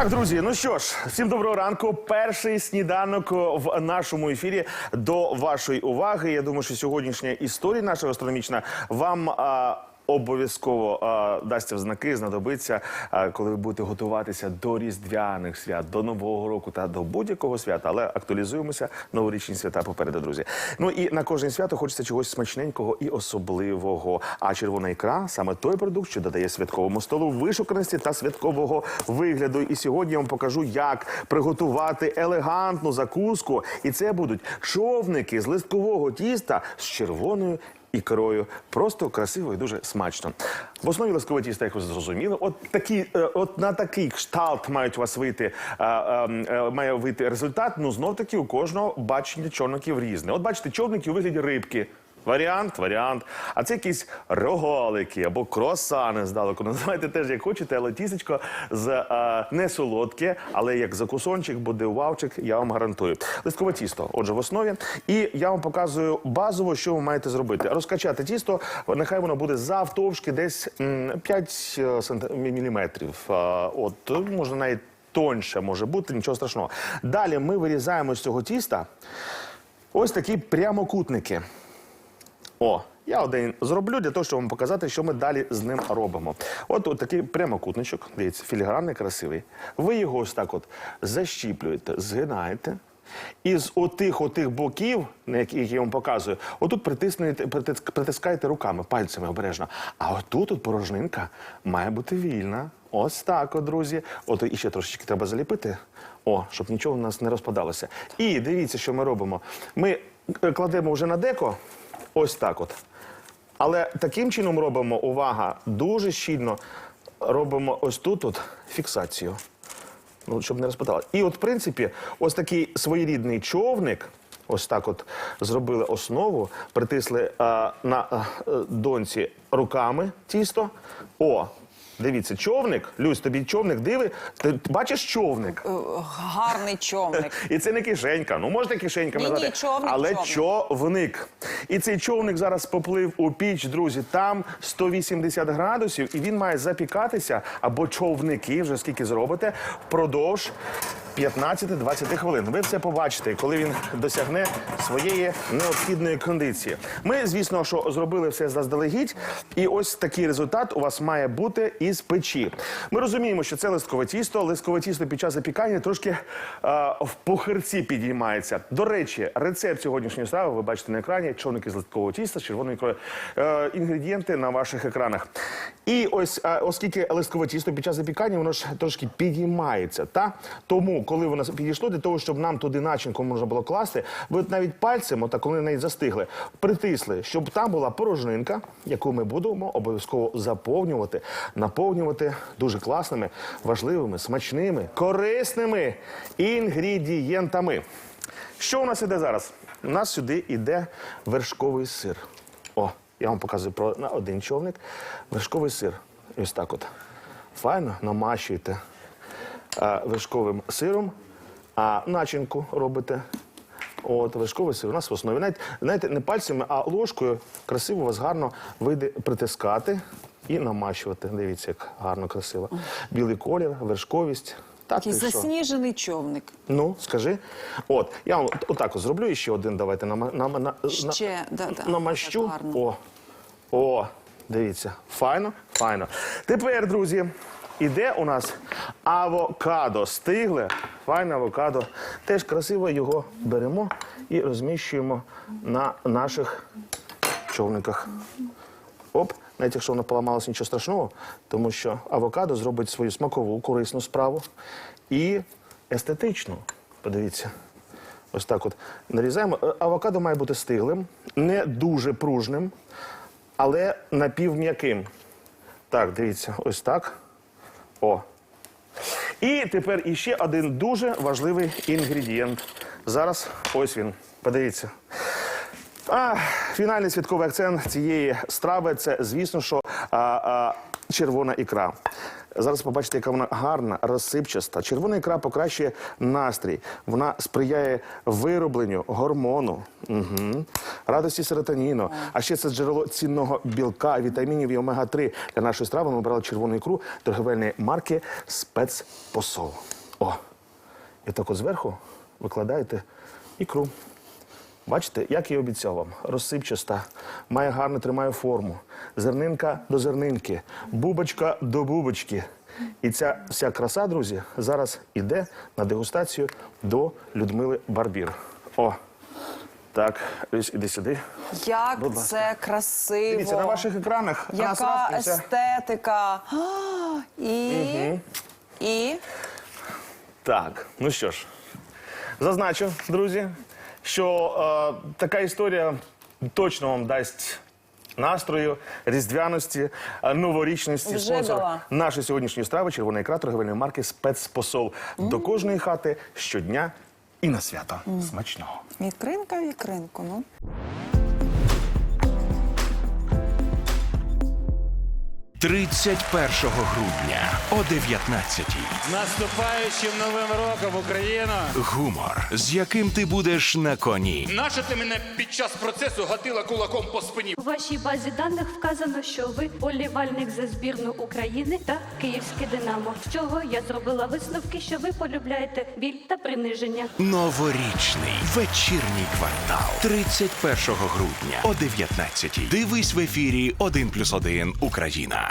Так, друзі, ну що ж, всім доброго ранку. Перший сніданок в нашому ефірі до вашої уваги. Я думаю, що сьогоднішня історія наша астрономічна вам. А, Обов'язково а, дасть знаки, знадобиться, а, коли ви будете готуватися до різдвяних свят, до нового року та до будь-якого свята. Але актуалізуємося новорічні свята попереду, друзі. Ну і на кожне свято хочеться чогось смачненького і особливого. А червона ікра саме той продукт, що додає святковому столу вишуканості та святкового вигляду. І сьогодні я вам покажу, як приготувати елегантну закуску. І це будуть човники з листкового тіста з червоною ікрою. Просто красиво і дуже смачно. В основі листкового тіста, як ви зрозуміли, от такі, е, от на такий кшталт мають у вас вийти, е, е, е, має вийти результат. Ну знов таки у кожного бачення чорників різне. От бачите, чорники у вигляді рибки. Варіант, варіант. А це якісь рогалики або круасани здалеку. Називайте теж як хочете, але тістечко з е, не солодке, але як закусончик буде вавчик, я вам гарантую. Листкове тісто, отже, в основі. І я вам показую базово, що ви маєте зробити. Розкачати тісто, нехай воно буде завтовшки десь м, 5 міліметрів. Е, От можна навіть тоньше може бути, нічого страшного. Далі ми вирізаємо з цього тіста ось такі прямокутники. О, я один зроблю для того, щоб вам показати, що ми далі з ним робимо. От, от такий прямокутничок, дивіться, філігранний, красивий. Ви його ось так от защіплюєте, згинаєте. І з отих отих боків, яких я вам показую, отут притиснете, притис- притискаєте руками, пальцями обережно. А отут от порожнинка має бути вільна. Ось так, от, друзі. От і ще трошечки треба заліпити. О, щоб нічого у нас не розпадалося. І дивіться, що ми робимо. Ми е, кладемо вже на деко, ось так от. Але таким чином робимо, увага, дуже щільно робимо ось тут от фіксацію. Ну, щоб не розпитала. І от, в принципі, ось такий своєрідний човник, ось так от зробили основу, притисли а, на а, е, донці руками тісто. О, дивіться, човник. Люсь, тобі човник диви. Ти бачиш човник? Е, Гарний човник. І це не кишенька. Ну можна кишенька Ні-ні, назвати, човник, але човник. човник. І цей човник зараз поплив у піч, друзі. Там 180 градусів, і він має запікатися або човники, вже скільки зробите, впродовж 15-20 хвилин. Ви все побачите, коли він досягне своєї необхідної кондиції. Ми, звісно, що зробили все заздалегідь, і ось такий результат у вас має бути із печі. Ми розуміємо, що це листкове тісто. Листкове тісто під час запікання трошки е, в похирці підіймається. До речі, рецепт сьогоднішньої страви ви бачите на екрані. Човники з листкового тіста з червоною ікрою. Е, інгредієнти на ваших екранах. І ось, е, оскільки листкове тісто під час запікання, воно ж трошки підіймається. Та? Тому, коли воно підійшло, для того, щоб нам туди начинку можна було класти, ви навіть пальцем, отак, коли неї застигли, притисли, щоб там була порожнинка, яку ми будемо обов'язково заповнювати, наповнювати дуже класними, важливими, смачними, корисними інгредієнтами. Що у нас іде зараз? У нас сюди йде вершковий сир. О, я вам показую про на один човник. Вершковий сир. Ось так от. Файно намащуєте вершковим сиром, а начинку робите. От, вершковий сир у нас в основі. Навіть, знаєте, не пальцями, а ложкою красиво у вас гарно вийде притискати і намащувати. Дивіться, як гарно, красиво. Білий колір, вершковість. Так, Такий і що? засніжений човник. Ну, скажи. От, я вам отак от зроблю і ще один. Давайте на, на, на, Ще, да, да. намащу. Так гарно. О, о, дивіться. Файно, файно. Тепер, друзі, іде у нас авокадо. Стигле. Файне авокадо. Теж красиво його беремо і розміщуємо на наших човниках. Оп, навіть якщо воно поламалося, нічого страшного, тому що авокадо зробить свою смакову, корисну справу і естетичну. Подивіться. Ось так от нарізаємо. Е, Авокадо має бути стиглим, не дуже пружним, але напівм'яким. Так, дивіться, ось так. О. І тепер іще один дуже важливий інгредієнт. Зараз ось він. Подивіться. А, фінальний святковий акцент цієї страви це, звісно, що а, а, червона ікра. Зараз побачите, яка вона гарна, розсипчаста. Червона ікра покращує настрій. Вона сприяє виробленню гормону, угу. радості серотоніну. А ще це джерело цінного білка, вітамінів і омега-3. Для нашої страви ми обрали червону ікру торговельної марки спецпосол. О, і так от зверху викладаєте ікру. Бачите, як і обіцяв вам, розсипчаста, має гарно тримає форму. Зернинка до зернинки, бубочка до бубочки. І ця вся краса, друзі, зараз іде на дегустацію до Людмили Барбір. О, так, Люсь, іди сюди. Як Будь ласка. це красиво. Дивіться, на ваших екранах Яка вся- естетика. А, І, і Так, ну що ж, зазначу, друзі, що е, така історія точно вам дасть настрою, різдвяності, е, новорічності. Вже Спонсор дала. нашої сьогоднішньої страви червона ікра торговельної марки спецпосол. До кожної хати щодня і на свято. Смачного. вікринка, вікринку. Ну. 31 грудня о 19-й. З наступаючим новим роком Україна! Гумор, з яким ти будеш на коні. Нащо ти мене під час процесу гатила кулаком по спині? У вашій базі даних вказано, що ви болівальник за збірну України та Київське Динамо. З цього я зробила висновки, що ви полюбляєте біль та приниження. Новорічний вечірній квартал. 31 грудня о 19-й. Дивись в ефірі 1+,1 Україна.